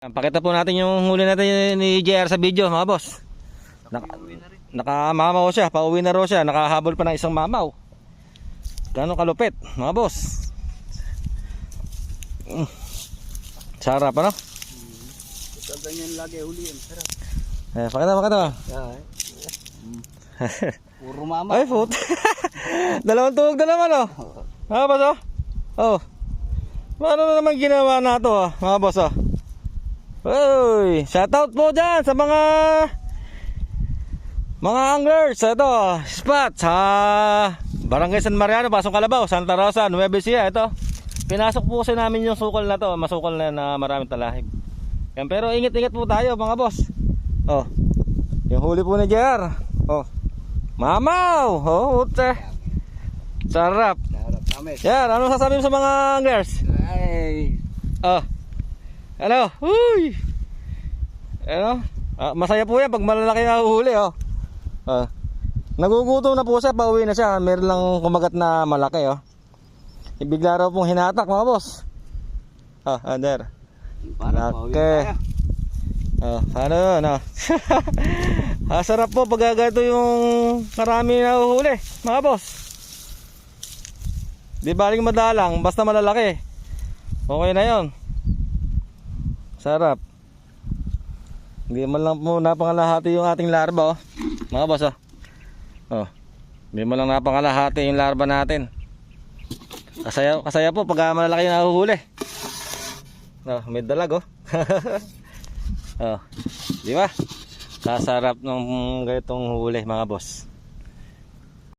Pakita po natin yung huli natin ni JR sa video mga boss. Naka, nakamamaw siya, pauwi na raw siya, nakahabol pa ng isang mamaw. Gano'ng kalupit mga boss. Mm. Sarap ano? Ito ganyan lagi huli yan. Sarap. Eh, pakita, pakita. Puro mama. Ay, foot. Dalawang tuhog na naman oh. Mga boss oh. Oh. Ano na naman ginawa na to oh, mga boss oh. Uy, shoutout po dyan sa mga mga anglers. Ito, spot sa Barangay San Mariano, Pasong Kalabaw, Santa Rosa, Nueva Ecija. Ito, pinasok po kasi namin yung sukol na to. Masukol na na maraming talahib. Yan, pero ingat-ingat po tayo mga boss. Oh, yung huli po ni JR. Oh, mamaw. Oh, ute. Sarap. Sarap. Yan, ano sasabihin mo sa mga anglers? Ay. Oh. Ano? Huy! Ano? Ah, masaya po yan pag malalaki na huli, oh. Ah. Nagugutom na po siya, pauwi na siya. Meron lang kumagat na malaki, oh. Ibigla raw pong hinatak, mga boss. Ah, under. Para tayo. Oh, ano yun, oh. ah, sarap po pag ganito yung marami na huli, mga boss. Di baling madalang, basta malalaki. Okay na yon. Sarap. Hindi man lang po napangalahati yung ating larva, oh. Mga boss, oh. Oh. Hindi man lang napangalahati yung larva natin. Kasaya, kasaya po pag malalaki na nahuhuli. Oh, may dalag, oh. oh. Di ba? Sasarap ng ganitong huli, mga boss.